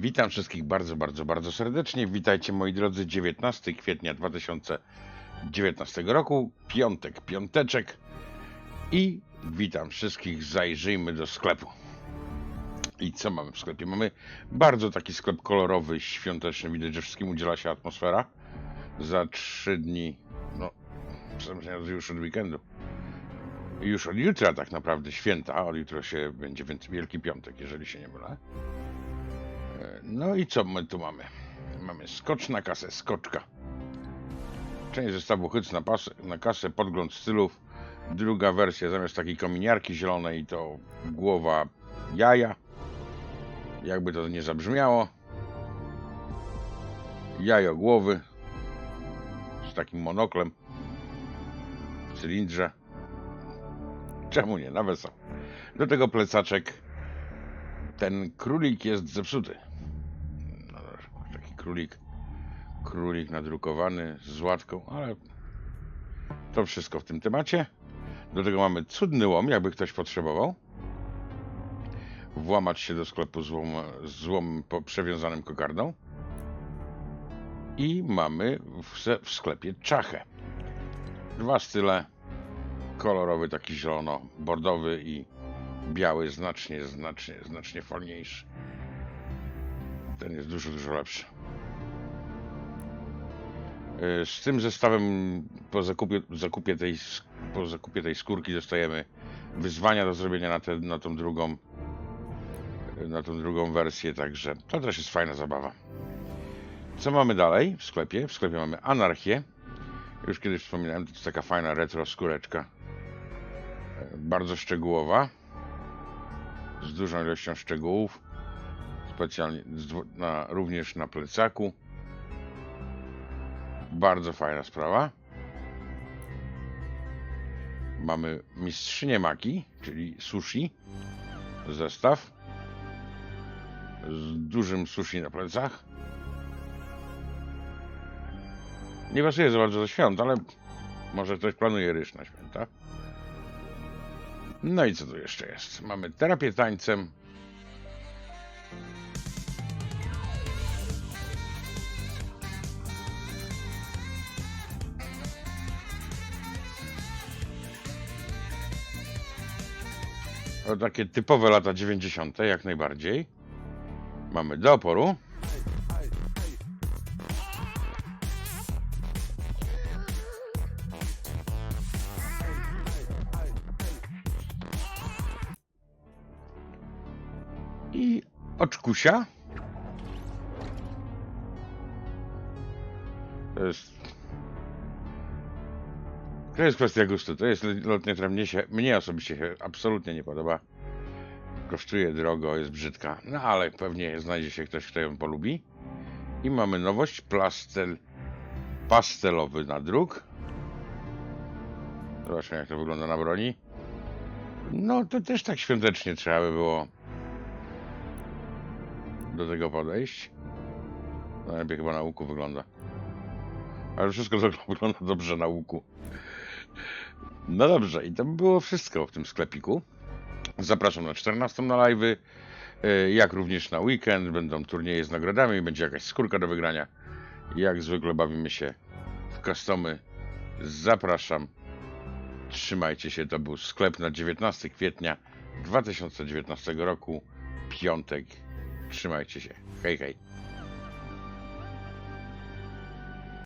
Witam wszystkich bardzo, bardzo, bardzo serdecznie. Witajcie moi drodzy, 19 kwietnia 2019 roku, piątek, piąteczek i witam wszystkich. Zajrzyjmy do sklepu. I co mamy w sklepie? Mamy bardzo taki sklep kolorowy, świąteczny. Widać, że wszystkim udziela się atmosfera. Za trzy dni, no, już od weekendu. Już od jutra tak naprawdę święta, a od jutra się będzie więc Wielki Piątek, jeżeli się nie mylę. No i co my tu mamy? Mamy skocz na kasę, skoczka. Część zestawu hyc na, pas, na kasę, podgląd stylów. Druga wersja, zamiast takiej kominiarki zielonej, to głowa jaja. Jakby to nie zabrzmiało. Jajo głowy. Z takim monoklem. W cylindrze. Czemu nie? Na wesoło. Do tego plecaczek. Ten królik jest zepsuty. No, taki królik. Królik nadrukowany z łatką, ale to wszystko w tym temacie. Do tego mamy cudny łom, jakby ktoś potrzebował. Włamać się do sklepu z, łom, z łomem przewiązanym kokardą. I mamy w, w sklepie czachę. Dwa style. Kolorowy, taki zielono-bordowy i biały, znacznie, znacznie, znacznie fajniejszy. Ten jest dużo, dużo lepszy. Yy, Z tym zestawem po zakupie, zakupie, tej, po zakupie tej skórki dostajemy wyzwania do zrobienia na, tę na tą drugą na tą drugą wersję, także to też jest fajna zabawa. Co mamy dalej w sklepie? W sklepie mamy anarchię. Już kiedyś wspominałem, to jest taka fajna retro skóreczka. Yy, Bardzo szczegółowa. Z dużą ilością szczegółów. Specjalnie na, również na plecaku. Bardzo fajna sprawa. Mamy mistrzynię maki, czyli sushi. Zestaw. Z dużym sushi na plecach. Nie pasuje za bardzo do świąt, ale może ktoś planuje ryż na święta. No i co tu jeszcze jest? Mamy terapię tańcem. To takie typowe lata 90. jak najbardziej. Mamy do oporu. I oczkusia. To jest. To jest kwestia gustu. To jest lotnia, która mnie, się, mnie osobiście się absolutnie nie podoba. Kosztuje drogo, jest brzydka. No ale pewnie znajdzie się ktoś, kto ją polubi. I mamy nowość. Plastel pastelowy nadruk. Zobaczmy, jak to wygląda na broni. No to też tak świątecznie trzeba by było do tego podejść. Najlepiej chyba na łuku wygląda. Ale wszystko wygląda dobrze na łuku. No dobrze, i to by było wszystko w tym sklepiku. Zapraszam na 14 na live'y, e, jak również na weekend. Będą turnieje z nagrodami, będzie jakaś skórka do wygrania. Jak zwykle bawimy się w customy. Zapraszam. Trzymajcie się, to był sklep na 19 kwietnia 2019 roku, piątek. 吃嘛谢谢可以可以。